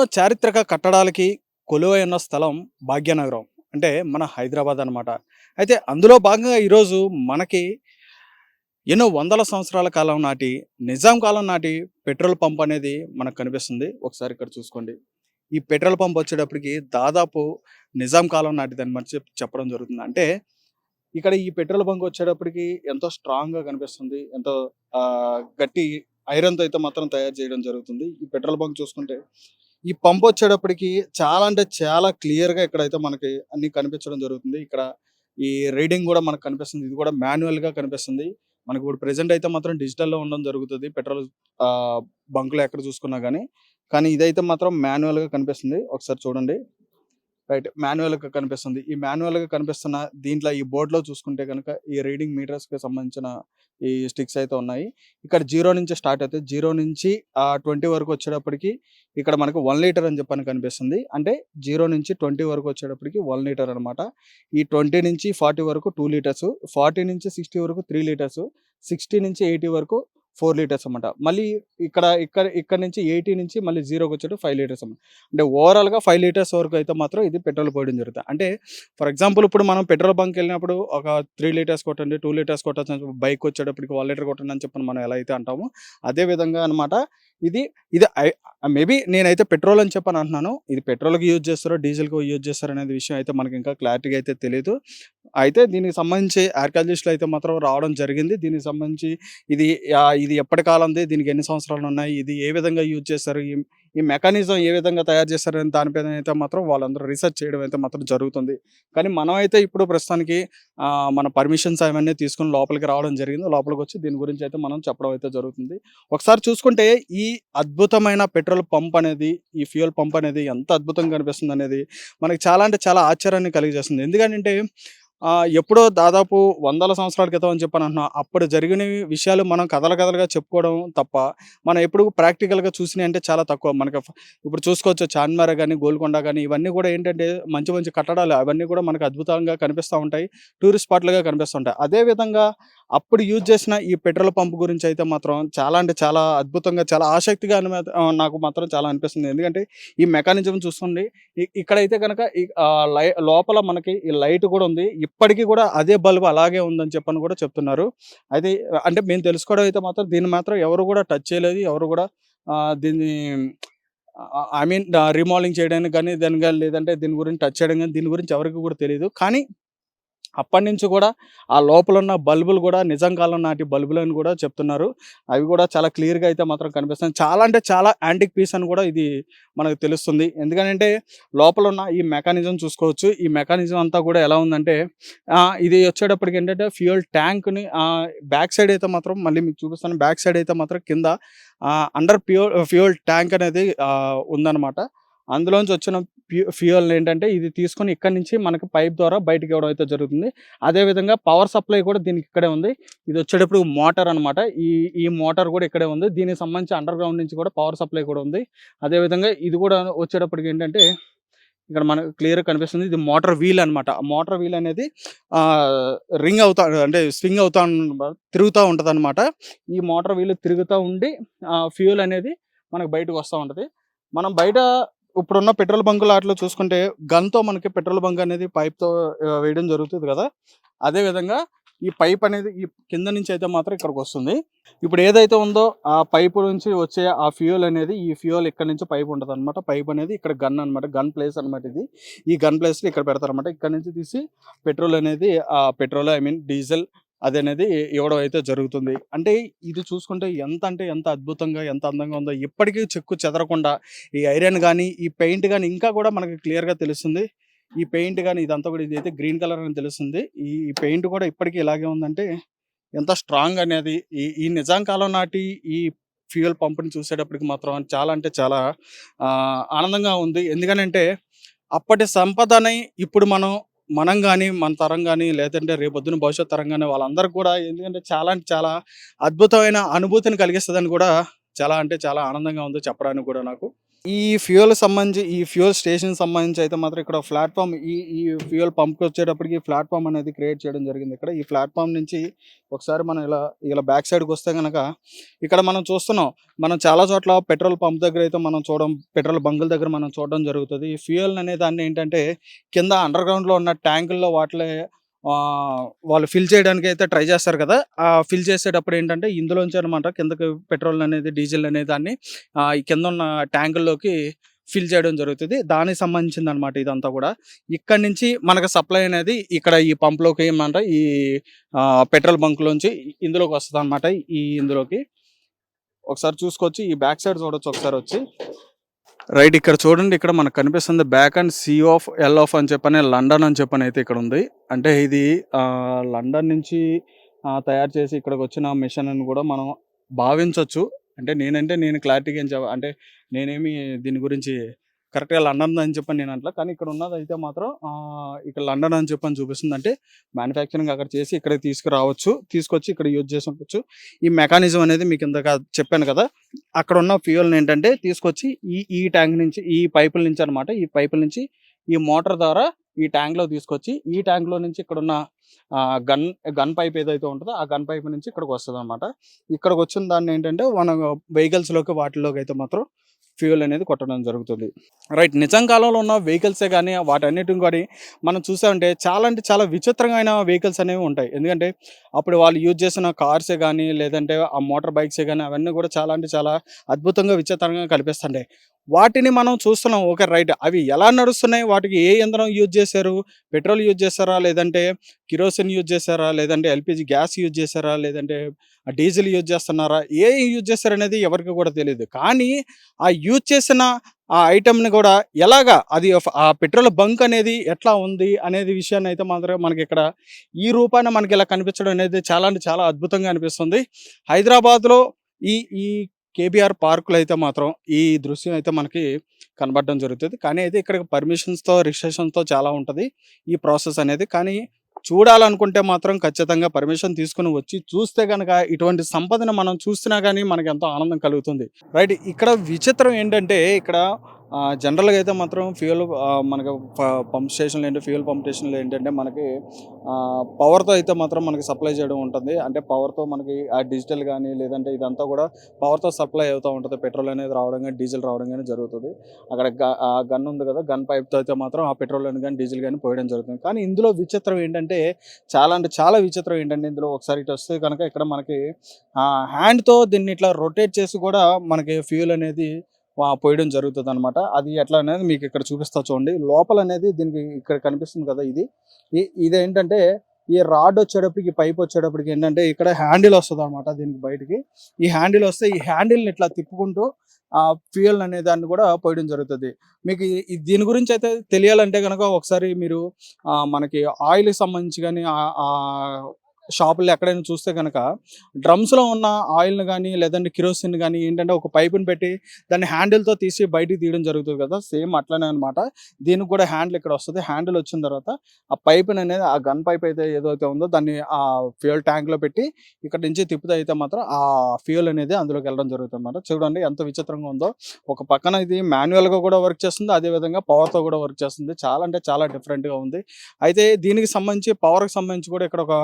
ఎన్నో చారిత్రక కట్టడాలకి కొలువైన స్థలం భాగ్యనగరం. అంటే మన హైదరాబాద్ అన్నమాట. అయితే అందులో భాగంగా ఈరోజు మనకి ఎన్నో వందల సంవత్సరాల కాలం నాటి నిజాం కాలం నాటి పెట్రోల్ పంప్ అనేది మనకు కనిపిస్తుంది. ఒకసారి ఇక్కడ చూసుకోండి. ఈ పెట్రోల్ పంప్ వచ్చేటప్పటికి దాదాపు నిజాం కాలం నాటిదని మరి చెప్- చెప్పడం జరుగుతుంది. అంటే ఇక్కడ ఈ పెట్రోల్ బంక్ వచ్చేటప్పటికి ఎంతో స్ట్రాంగ్గా కనిపిస్తుంది. ఎంతో గట్టి ఐరన్తో అయితే మాత్రం తయారు చేయడం జరుగుతుంది. ఈ పెట్రోల్ బంక్ చూసుకుంటే ఈ పంప్ వచ్చేటప్పటికి చాలా అంటే చాలా క్లియర్గా ఇక్కడైతే మనకి అన్ని కనిపించడం జరుగుతుంది. ఇక్కడ ఈ రీడింగ్ కూడా మనకు కనిపిస్తుంది. ఇది కూడా మాన్యువల్గా కనిపిస్తుంది. మనకు ఇప్పుడు ప్రెసెంట్ అయితే మాత్రం డిజిటల్లో ఉండడం జరుగుతుంది. పెట్రోల్ బంక్లో ఎక్కడ చూసుకున్నా కానీ కానీ ఇదైతే మాత్రం మాన్యువల్గా కనిపిస్తుంది. ఒకసారి చూడండి. రైట్ మాన్యువల్గా కనిపిస్తుంది. ఈ మాన్యువల్గా కనిపిస్తున్న దీంట్లో ఈ బోర్డ్లో చూసుకుంటే కనుక ఈ రీడింగ్ మీటర్స్కి సంబంధించిన ఈ స్టిక్స్ అయితే ఉన్నాయి. ఇక్కడ జీరో నుంచి స్టార్ట్ అవుతాయి. జీరో నుంచి ఆ ట్వంటీ వరకు వచ్చేటప్పటికి ఇక్కడ మనకు వన్ లీటర్ అని చెప్పని కనిపిస్తుంది. అంటే జీరో నుంచి ట్వంటీ వరకు వచ్చేటప్పటికి వన్ లీటర్ అన్నమాట. ఈ ట్వంటీ నుంచి ఫార్టీ వరకు టూ లీటర్స్ ఫార్టీ నుంచి సిక్స్టీ వరకు త్రీ లీటర్స్ సిక్స్టీ నుంచి ఎయిటీ వరకు ఫోర్ లీటర్స్ అన్నమాట. మళ్ళీ ఇక్కడ ఇక్కడ ఇక్కడ నుంచి ఎయిటీ నుంచి మళ్ళీ జీరోకి వచ్చేటు ఫైవ్ లీటర్స్ అన్నమాట. అంటే ఓవరాల్గా ఫైవ్ లీటర్స్ వరకు అయితే మాత్రం ఇది పెట్రోల్ పోయడం జరుగుతుంది. అంటే ఫర్ ఎగ్జాంపుల్ ఇప్పుడు మనం పెట్రోల్ బంక్ వెళ్ళినప్పుడు ఒక త్రీ లీటర్స్ కొట్టండి టూ లీటర్స్ కొట్టచ్చు బైక్ వచ్చేటప్పటికి వన్ లీటర్ కొట్టండి అని చెప్పి మనం ఎలా అయితే అంటామో అదే విధంగా అనమాట ఇది ఇది మేబీ నేనైతే పెట్రోల్ అని చెప్పని అంటున్నాను. ఇది పెట్రోల్కి యూజ్ చేస్తారో డీజిల్కి యూజ్ చేస్తారో అనేది విషయం అయితే మనకి ఇంకా క్లారిటీగా అయితే తెలియదు అయితే దీనికి సంబంధించి ఆర్కాలజిస్టులు అయితే మాత్రం రావడం జరిగింది. దీనికి సంబంధించి ఇది ఇది ఎప్పటి కాలంది దీనికి ఎన్ని సంవత్సరాలు ఉన్నాయి ఇది ఏ విధంగా యూజ్ చేస్తారు ఈ మెకానిజం ఏ విధంగా తయారు చేస్తారని దానిపైన అయితే మాత్రం వాళ్ళందరూ రీసెర్చ్ చేయడం అయితే మాత్రం జరుగుతుంది. కానీ మనం అయితే ఇప్పుడు ప్రస్తుతానికి మన పర్మిషన్స్ అవన్నీ తీసుకుని లోపలికి రావడం జరిగింది. లోపలికి వచ్చి దీని గురించి అయితే మనం చెప్పడం అయితే జరుగుతుంది. ఒకసారి చూసుకుంటే ఈ అద్భుతమైన పెట్రోల్ పంప్ అనేది ఈ ఫ్యూయల్ పంప్ అనేది ఎంత అద్భుతంగా కనిపిస్తుంది అనేది మనకి చాలా అంటే చాలా ఆశ్చర్యాన్ని కలిగజేస్తుంది ఎందుకంటే ఎప్పుడో దాదాపు వందల సంవత్సరాల క్రితం అని చెప్పని అంటున్నాం. అప్పుడు జరిగిన విషయాలు మనం కథల కథలుగా చెప్పుకోవడం తప్ప మనం ఎప్పుడు ప్రాక్టికల్గా చూసినాయి అంటే చాలా తక్కువ. మనకి ఇప్పుడు చూసుకోవచ్చు చార్మినార్ కానీ గోల్కొండ కానీ ఇవన్నీ కూడా ఏంటంటే మంచి మంచి కట్టడాలు అవన్నీ కూడా మనకు అద్భుతంగా కనిపిస్తూ ఉంటాయి. టూరిస్ట్ స్పాట్లుగా కనిపిస్తుంటాయి అదే విధంగా అప్పుడు యూజ్ చేసిన ఈ పెట్రోల్ పంప్ గురించి అయితే మాత్రం చాలా అంటే చాలా అద్భుతంగా చాలా ఆసక్తిగా అని నాకు మాత్రం చాలా అనిపిస్తుంది. ఎందుకంటే ఈ మెకానిజం చూస్తుంది ఇక్కడైతే కనుక ఈ- లోపల మనకి ఈ లైట్ కూడా ఉంది. ఇప్పటికీ కూడా అదే బల్బ్ అలాగే ఉందని చెప్పని కూడా చెప్తున్నారు. అయితే అంటే మేము తెలుసుకోవడం అయితే మాత్రం దీన్ని మాత్రం ఎవరు కూడా టచ్ చేయలేదు. ఎవరు కూడా దీన్ని ఐ మీన్ రీమాలింగ్ చేయడానికి కానీ దాని కానీ లేదంటే దీని గురించి టచ్ చేయడం కానీ దీని గురించి ఎవరికి కూడా తెలియదు. కానీ అప్పటి నుంచి కూడా ఆ లోపల ఉన్న బల్బులు కూడా నిజం కాలం నాటి బల్బులు అని కూడా చెప్తున్నారు. అవి కూడా చాలా క్లియర్గా అయితే మాత్రం కనిపిస్తుంది చాలా అంటే చాలా యాంటిక్ పీస్ అని కూడా ఇది మనకు తెలుస్తుంది. ఎందుకంటే లోపల ఉన్న ఈ మెకానిజం చూసుకోవచ్చు. ఈ మెకానిజం అంతా కూడా ఎలా ఉందంటే ఇది వచ్చేటప్పటికి ఏంటంటే ఫ్యూయల్ ట్యాంక్ని బ్యాక్ సైడ్ అయితే మాత్రం మళ్ళీ మీకు చూపిస్తాను. బ్యాక్ సైడ్ అయితే మాత్రం కింద అండర్ ప్యూర్ ఫ్యూయల్ ట్యాంక్ అనేది ఉందన్నమాట. అందులోంచి వచ్చిన ఫ్యూయల్ ఏంటంటే ఇది తీసుకొని ఇక్కడ నుంచి మనకి పైప్ ద్వారా బయటకి ఇవ్వడం అయితే జరుగుతుంది. అదేవిధంగా పవర్ సప్లై కూడా దీనికి ఇక్కడే ఉంది. ఇది వచ్చేటప్పుడు మోటార్ అన్నమాట. ఈ ఈ మోటార్ కూడా ఇక్కడే ఉంది. దీనికి సంబంధించి అండర్ గ్రౌండ్ నుంచి కూడా పవర్ సప్లై కూడా ఉంది. అదేవిధంగా ఇది కూడా వచ్చేటప్పటికి ఏంటంటే ఇక్కడ మనకు క్లియర్గా కనిపిస్తుంది. ఇది మోటార్ వీల్ అనమాట మోటార్ వీల్ అనేది రింగ్ అవుతా అంటే స్వింగ్ అవుతా తిరుగుతూ ఉంటుంది అనమాట ఈ మోటార్ వీల్ తిరుగుతూ ఉండి ఫ్యూల్ అనేది మనకు బయటకు వస్తూ ఉంటుంది. మనం బయట ఇప్పుడున్న పెట్రోల్ బంకుల వాటిలో చూసుకుంటే గన్తో మనకి పెట్రోల్ బంక్ అనేది పైప్తో వేయడం జరుగుతుంది కదా. అదే విధంగా ఈ పైప్ అనేది ఈ కింద నుంచి అయితే మాత్రం ఇక్కడికి వస్తుంది. ఇప్పుడు ఏదైతే ఉందో ఆ పైప్ నుంచి వచ్చే ఆ ఫ్యూయల్ అనేది ఈ ఫ్యూయల్ ఇక్కడ నుంచి పైప్ ఉంటుంది అనమాట పైప్ అనేది ఇక్కడ గన్ అన్నమాట గన్ ప్లేస్ అన్నమాట ఇది. ఈ గన్ ప్లేస్ ఇక్కడ పెడతారు అనమాట ఇక్కడ నుంచి తీసి పెట్రోల్ అనేది ఆ పెట్రోల్ ఐ మీన్ డీజిల్ అది అనేది ఇవ్వడం అయితే జరుగుతుంది. అంటే ఇది చూసుకుంటే ఎంత అంటే ఎంత అద్భుతంగా ఎంత అందంగా ఉందో ఇప్పటికీ చెక్కు చెదరకుండా ఈ ఐరన్ కానీ ఈ పెయింట్ కానీ ఇంకా కూడా మనకి క్లియర్గా తెలుస్తుంది. ఈ పెయింట్ కానీ ఇదంతా కూడా ఇది అయితే గ్రీన్ కలర్ అని తెలుస్తుంది. ఈ పెయింట్ కూడా ఇప్పటికీ ఇలాగే ఉందంటే ఎంత స్ట్రాంగ్ అనేది ఈ ఈ నిజాం కాలం నాటి ఈ ఫ్యూయల్ పంప్ని చూసేటప్పటికి మాత్రం చాలా అంటే చాలా ఆనందంగా ఉంది. ఎందుకనంటే అప్పటి సంపదని ఇప్పుడు మనం మనం కానీ మన తరం కానీ లేదంటే రేపొద్దున భవిష్యత్ తరం కానీ వాళ్ళందరూ కూడా ఎందుకంటే చాలా అంటే చాలా అద్భుతమైన అనుభూతిని కలిగిస్తుందని కూడా చాలా అంటే చాలా ఆనందంగా ఉంది చెప్పడానికి కూడా నాకు. ఈ ఫ్యూయల్ సంబంధించి ఈ ఫ్యూయల్ స్టేషన్ సంబంధించి అయితే మాత్రం ఇక్కడ ప్లాట్ఫామ్ ఈ ఈ ఫ్యూయల్ పంప్కి వచ్చేటప్పటికి ప్లాట్ఫామ్ అనేది క్రియేట్ చేయడం జరిగింది. ఇక్కడ ఈ ప్లాట్ఫామ్ నుంచి ఒకసారి మనం ఇలా ఇలా బ్యాక్ సైడ్కి వస్తే కనుక ఇక్కడ మనం చూస్తున్నాం మనం చాలా చోట్ల పెట్రోల్ పంప్ దగ్గర అయితే మనం చూడడం పెట్రోల్ బంకుల దగ్గర మనం చూడడం జరుగుతుంది. ఈ ఫ్యూయల్ అనే దాన్ని ఏంటంటే కింద అండర్ గ్రౌండ్లో ఉన్న ట్యాంకుల్లో వాటిలో వాళ్ళు ఫిల్ చేయడానికి అయితే ట్రై చేస్తారు కదా. ఆ ఫిల్ చేసేటప్పుడు ఏంటంటే ఇందులోంచి అనమాట కిందకి పెట్రోల్ అనేది డీజిల్ అనే దాన్ని ఆ, ఈ కింద ఉన్న ట్యాంకుల్లోకి ఫిల్ చేయడం జరుగుతుంది. దానికి సంబంధించింది అనమాట ఇదంతా కూడా. ఇక్కడ నుంచి మనకు సప్లై అనేది ఇక్కడ ఈ పంప్లోకి ఏమంట ఈ పెట్రోల్ బంక్లోంచి ఇందులోకి వస్తుంది అనమాట ఈ ఇందులోకి. ఒకసారి చూసుకొచ్చి ఈ బ్యాక్ సైడ్ చూడొచ్చు ఒకసారి వచ్చి. రైట్ ఇక్కడ చూడండి ఇక్కడ మనకు కనిపిస్తుంది back and see off L off అని చెప్పని లండన్ అని చెప్పని అయితే ఇక్కడ ఉంది. అంటే ఇది లండన్ నుంచి తయారు చేసి ఇక్కడికి వచ్చిన మిషన్ అని కూడా మనం భావించవచ్చు అంటే నేనంటే నేను క్లారిటీగా ఏం అంటే నేనేమి దీని గురించి కరెక్ట్గా లండన్ అని చెప్పని నేను అట్లా. కానీ ఇక్కడ ఉన్నది అయితే మాత్రం ఇక్కడ లండన్ అని చెప్పని చూపిస్తుంది అంటే మ్యానుఫ్యాక్చరింగ్ అక్కడ చేసి ఇక్కడ తీసుకురావచ్చు తీసుకొచ్చి ఇక్కడ యూజ్ చేసుకోవచ్చు ఈ మెకానిజం అనేది మీకు ఇందాక చెప్పాను కదా అక్కడ ఉన్న ఫ్యూయల్ని ఏంటంటే తీసుకొచ్చి ఈ ఈ ట్యాంక్ నుంచి ఈ పైపుల నుంచి అనమాట ఈ పైపుల నుంచి ఈ మోటార్ ద్వారా ఈ ట్యాంక్లో తీసుకొచ్చి ఈ ట్యాంక్లో నుంచి ఇక్కడ ఉన్న గన్ గన్ పైప్ ఏదైతే ఉంటుందో ఆ గన్ పైప్ నుంచి ఇక్కడికి వస్తుంది అనమాట ఇక్కడికి వచ్చిన దాన్ని ఏంటంటే మన వెహికల్స్లోకి వాటిలోకి అయితే మాత్రం ఫ్యూయల్ అనేది కొట్టడం జరుగుతుంది. రైట్ నిజం కాలంలో ఉన్న వెహికల్సే కానీ వాటన్నిటిని కానీ మనం చూసామంటే చాలా అంటే చాలా విచిత్రమైన వెహికల్స్ అనేవి ఉంటాయి. ఎందుకంటే అప్పుడు వాళ్ళు యూజ్ చేసిన కార్సే కానీ లేదంటే ఆ మోటార్ బైక్సే కానీ అవన్నీ కూడా చాలా అంటే చాలా అద్భుతంగా విచిత్రంగా కనిపిస్తుంటాయి. వాటిని మనం చూస్తున్నాం. ఓకే రైట్ అవి ఎలా నడుస్తున్నాయి? వాటికి ఏ యంత్రం యూజ్ చేశారు? పెట్రోల్ యూజ్ చేస్తారా లేదంటే కిరోసిన్ యూజ్ చేశారా? లేదంటే ఎల్పిజి గ్యాస్ యూజ్ చేశారా? లేదంటే డీజిల్ యూజ్ చేస్తున్నారా? ఏ యూజ్ చేస్తారు అనేది ఎవరికి కూడా తెలియదు కానీ ఆ యూజ్ చేసిన ఆ ఐటమ్ని కూడా ఎలాగా అది ఆ పెట్రోల్ బంక్ అనేది ఎట్లా ఉంది అనేది విషయాన్ని అయితే మాత్రం మనకి ఇక్కడ ఈ రూపాన్ని మనకి ఇలా కనిపించడం అనేది చాలా అంటే చాలా అద్భుతంగా అనిపిస్తుంది. హైదరాబాద్లో ఈ ఈ కేబీఆర్ పార్కులు అయితే మాత్రం ఈ దృశ్యం అయితే మనకి కనబడడం జరుగుతుంది. కానీ అయితే ఇక్కడ పర్మిషన్స్తో రిజిస్ట్రేషన్తో చాలా ఉంటుంది ఈ ప్రాసెస్ అనేది. కానీ చూడాలనుకుంటే మాత్రం ఖచ్చితంగా పర్మిషన్ తీసుకుని వచ్చి చూస్తే కనుక ఇటువంటి సంపదను మనం చూస్తున్నా కానీ మనకి ఎంతో ఆనందం కలుగుతుంది. రైట్ ఇక్కడ విచిత్రం ఏంటంటే ఇక్కడ జనరల్గా అయితే మాత్రం ఫ్యూయల్ మనకి పంప్ స్టేషన్లు ఏంటి ఫ్యూయల్ పంప్ స్టేషన్లు ఏంటంటే మనకి పవర్తో అయితే మాత్రం మనకి సప్లై చేయడం ఉంటుంది. అంటే పవర్తో మనకి ఆ డిజిటల్ కానీ లేదంటే ఇదంతా కూడా పవర్తో సప్లై అవుతూ ఉంటుంది. పెట్రోల్ అనేది రావడం కానీ డీజిల్ రావడం కానీ జరుగుతుంది. అక్కడ గన్ ఉంది కదా గన్ పైప్తో అయితే మాత్రం ఆ పెట్రోల్ అని కానీ డీజిల్ కానీ పోయడం జరుగుతుంది. కానీ ఇందులో విచిత్రం ఏంటంటే చాలా అంటే చాలా విచిత్రం ఏంటంటే ఇందులో ఒకసారి ఇటు వస్తే కనుక ఇక్కడ మనకి హ్యాండ్తో దీన్ని ఇట్లా రొటేట్ చేసి కూడా మనకి ఫ్యూయల్ అనేది పోయడం జరుగుతుంది అనమాట అది ఎట్లా అనేది మీకు ఇక్కడ చూపిస్తా చూడండి. లోపల అనేది దీనికి ఇక్కడ కనిపిస్తుంది కదా ఇది. ఇదేంటంటే ఈ రాడ్ వచ్చేటప్పటికి పైప్ వచ్చేటప్పటికి ఏంటంటే ఇక్కడ హ్యాండిల్ వస్తుంది అనమాట దీనికి బయటికి. ఈ హ్యాండిల్ వస్తే ఈ హ్యాండిల్ని ఇట్లా తిప్పుకుంటూ ఆ ఫ్యూయల్ అనే దాన్ని కూడా పోయడం జరుగుతుంది. మీకు దీని గురించి అయితే తెలియాలంటే కనుక ఒకసారి మీరు మనకి ఆయిల్కి సంబంధించి కానీ షాపుల్లో ఎక్కడైనా చూస్తే కనుక డ్రమ్స్లో ఉన్న ఆయిల్ని కానీ లేదంటే కిరోసిన్ కానీ ఏంటంటే ఒక పైపుని పెట్టి దాన్ని హ్యాండిల్తో తీసి బయటికి తీయడం జరుగుతుంది కదా సేమ్ అట్లనే అనమాట దీనికి కూడా హ్యాండిల్ ఇక్కడ వస్తుంది. హ్యాండిల్ వచ్చిన తర్వాత ఆ పైపుని అనేది ఆ గన్ పైప్ అయితే ఏదైతే ఉందో దాన్ని ఆ ఫ్యూయల్ ట్యాంక్లో పెట్టి ఇక్కడ నుంచి తిప్పుతే అయితే మాత్రం ఆ ఫ్యూయల్ అనేది అందులోకి వెళ్ళడం జరుగుతుంది అనమాట చూడండి ఎంత విచిత్రంగా ఉందో. ఒక పక్కన ఇది మాన్యువల్గా కూడా వర్క్ చేస్తుంది. అదే విధంగా పవర్తో కూడా వర్క్ చేస్తుంది. చాలా అంటే చాలా డిఫరెంట్గా ఉంది. అయితే దీనికి సంబంధించి పవర్కి సంబంధించి కూడా ఇక్కడ ఒక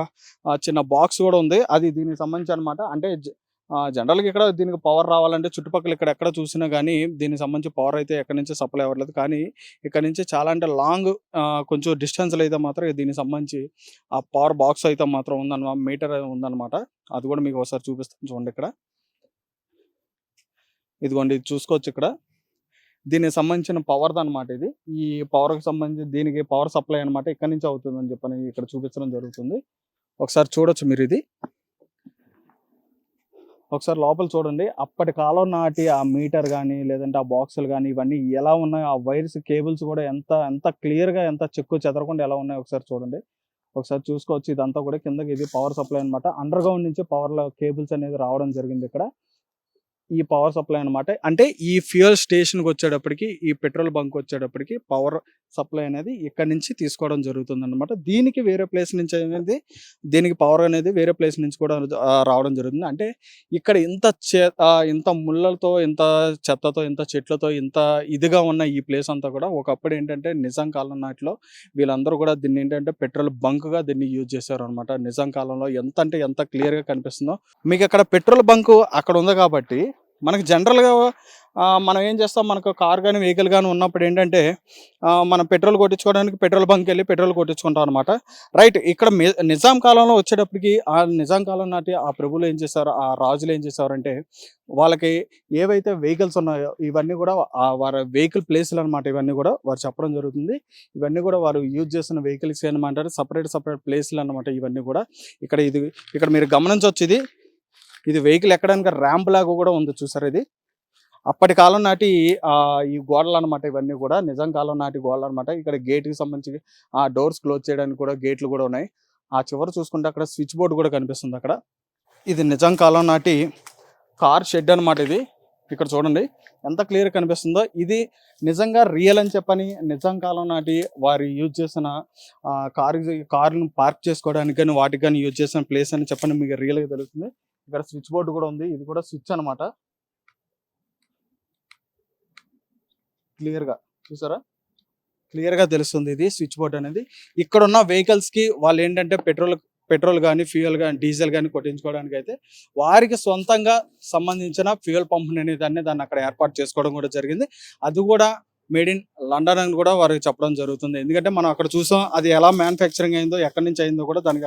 చిన్న బాక్స్ కూడా ఉంది. అది దీనికి సంబంధించి అనమాట అంటే జనరల్గా ఇక్కడ దీనికి పవర్ రావాలంటే చుట్టుపక్కల ఇక్కడ ఎక్కడ చూసినా కానీ దీనికి సంబంధించి పవర్ అయితే ఎక్కడి నుంచి సప్లై అవ్వట్లేదు. కానీ ఇక్కడ నుంచి చాలా అంటే లాంగ్ కొంచెం డిస్టెన్స్లో అయితే మాత్రం దీనికి సంబంధించి ఆ పవర్ బాక్స్ అయితే మాత్రం ఉందన్నమాట మీటర్ ఉందన్నమాట. అది కూడా మీకు ఒకసారి చూపిస్తాను చూడండి ఇక్కడ. ఇదిగోండి చూసుకోవచ్చు ఇక్కడ. దీనికి సంబంధించిన పవర్ అనమాట ఇది. ఈ పవర్కి సంబంధించి దీనికి పవర్ సప్లై అనమాట ఇక్కడ నుంచి అవుతుందని చెప్పని ఇక్కడ చూపించడం జరుగుతుంది. ఒకసారి చూడొచ్చు మీరు ఇది. ఒకసారి లోపల చూడండి. అప్పటి కాలం నాటి ఆ మీటర్ కానీ లేదంటే ఆ బాక్సులు కానీ ఇవన్నీ ఎలా ఉన్నాయో ఆ వైర్స్ కేబుల్స్ కూడా ఎంత ఎంత క్లియర్గా ఎంత చెక్కు చెదరకుండా ఎలా ఉన్నాయో ఒకసారి చూడండి. ఒకసారి చూసుకోవచ్చు. ఇదంతా కూడా కిందకి ఇది పవర్ సప్లై అనమాట అండర్ గ్రౌండ్ నుంచి పవర్ కేబుల్స్ అనేది రావడం జరిగింది ఇక్కడ. ఈ పవర్ సప్లై అన్నమాట. అంటే ఈ ఫ్యూయల్ స్టేషన్కి వచ్చేటప్పటికి ఈ పెట్రోల్ బంక్ వచ్చేటప్పటికి పవర్ సప్లై అనేది ఇక్కడ నుంచి తీసుకోవడం జరుగుతుంది అనమాట దీనికి వేరే ప్లేస్ నుంచి అనేది దీనికి పవర్ అనేది వేరే ప్లేస్ నుంచి కూడా రావడం జరుగుతుంది. అంటే ఇక్కడ ఇంత చే ఇంత ముళ్ళతో ఇంత చెత్తతో ఇంత చెట్లతో ఇంత ఇదిగా ఉన్న ఈ ప్లేస్ అంతా కూడా ఒకప్పుడు ఏంటంటే నిజాం కాలం నాటిలో వీళ్ళందరూ కూడా దీన్ని ఏంటంటే పెట్రోల్ బంక్గా దీన్ని యూజ్ చేశారు అనమాట నిజాం కాలంలో ఎంత అంటే ఎంత క్లియర్గా కనిపిస్తుందో. మీకు అక్కడ పెట్రోల్ బంక్ అక్కడ ఉంది కాబట్టి మనకి జనరల్గా మనం ఏం చేస్తాం? మనకు కార్ కానీ వెహికల్ కానీ ఉన్నప్పుడు ఏంటంటే మనం పెట్రోల్ కొట్టించుకోవడానికి పెట్రోల్ బంక్ వెళ్ళి పెట్రోల్ కొట్టించుకుంటాం అనమాట రైట్ ఇక్కడ నిజాం కాలంలో వచ్చేటప్పటికి ఆ నిజాం కాలం నాటి ఆ ప్రభువులు ఏం చేశారు? ఆ రాజులు ఏం చేశారంటే వాళ్ళకి ఏవైతే వెహికల్స్ ఉన్నాయో ఇవన్నీ కూడా వారి వెహికల్ ప్లేసులు అనమాట ఇవన్నీ కూడా వారు చెప్పడం జరుగుతుంది. ఇవన్నీ కూడా వారు యూజ్ చేస్తున్న వెహికల్స్ ఏమంటారు సపరేట్ సపరేట్ ప్లేసులు అనమాట ఇవన్నీ కూడా. ఇక్కడ ఇది ఇక్కడ మీరు గమనించవచ్చు ఇది. ఇది వెహికల్ ఎక్కడానికి ర్యాంప్ లాగా కూడా ఉంది చూసారు ఇది? అప్పటి కాలం నాటి ఆ, ఈ గోడలు అనమాట ఇవన్నీ కూడా. నిజాం కాలం నాటి గోడలు అనమాట ఇక్కడ గేట్కి సంబంధించి ఆ డోర్స్ క్లోజ్ చేయడానికి కూడా గేట్లు కూడా ఉన్నాయి. ఆ చివర చూసుకుంటే అక్కడ స్విచ్ బోర్డు కూడా కనిపిస్తుంది అక్కడ. ఇది నిజాం కాలం నాటి కార్ షెడ్ అనమాట ఇది. ఇక్కడ చూడండి. ఎంత క్లియర్ కనిపిస్తుందో. ఇది నిజంగా రియల్ అని చెప్పని నిజాం కాలం నాటి వారు యూజ్ చేసిన ఆ, కారు కార్ను పార్క్ చేసుకోవడానికి కానీ వాటికి కానీ యూజ్ చేసిన ప్లేస్ అని చెప్పని మీకు రియల్గా తెలుస్తుంది. ఇక్కడ స్విచ్ బోర్డు కూడా ఉంది. ఇది కూడా స్విచ్ అనమాట క్లియర్గా చూసారా? క్లియర్గా తెలుస్తుంది ఇది స్విచ్ బోర్డ్ అనేది. ఇక్కడ ఉన్న వెహికల్స్కి వాళ్ళు ఏంటంటే పెట్రోల్ పెట్రోల్ కానీ ఫ్యూయల్ కానీ డీజిల్ కానీ కొట్టించుకోవడానికి అయితే వారికి సొంతంగా సంబంధించిన ఫ్యూయల్ పంప్ అనేది దాన్ని దాన్ని అక్కడ ఏర్పాటు చేసుకోవడం కూడా జరిగింది. అది కూడా మేడ్ ఇన్ లండన్ అని కూడా వారికి చెప్పడం జరుగుతుంది. ఎందుకంటే మనం అక్కడ చూసాం అది ఎలా మ్యానుఫ్యాక్చరింగ్ అయిందో ఎక్కడి నుంచి అయిందో కూడా దానికి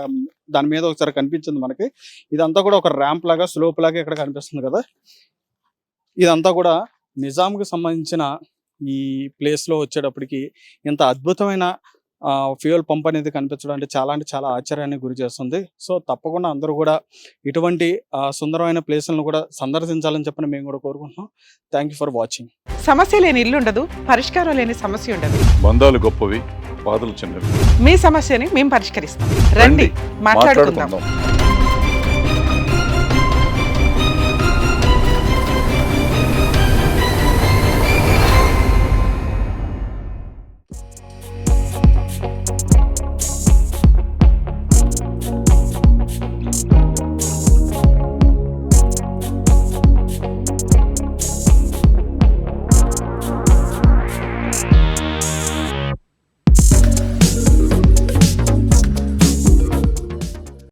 దాని మీద ఒకసారి కనిపించింది మనకి. ఇదంతా కూడా ఒక ర్యాంప్ లాగా స్లోప్ లాగా ఇక్కడ కనిపిస్తుంది కదా. ఇదంతా కూడా నిజాంకి సంబంధించిన ఈ ప్లేస్లో వచ్చేటప్పటికి ఇంత అద్భుతమైన ఫ్యూయల్ పంప్ అనేది కనిపించడం అంటే చాలా అంటే చాలా ఆశ్చర్యానికి గురి చేస్తుంది. సో తప్పకుండా అందరూ కూడా ఇటువంటి ఆ, సుందరమైన ప్లేసులను కూడా సందర్శించాలని చెప్పని మేము కూడా కోరుకుంటున్నాం. Thank you for watching. సమస్య లేని ఇల్లు ఉండదు పరిష్కారం లేని సమస్య ఉండదు. బంధాలు గొప్పవి బాధలు చిన్నవి. మీ సమస్యని మేము పరిష్కరిస్తాం. రండి మాట్లాడుకుందాం.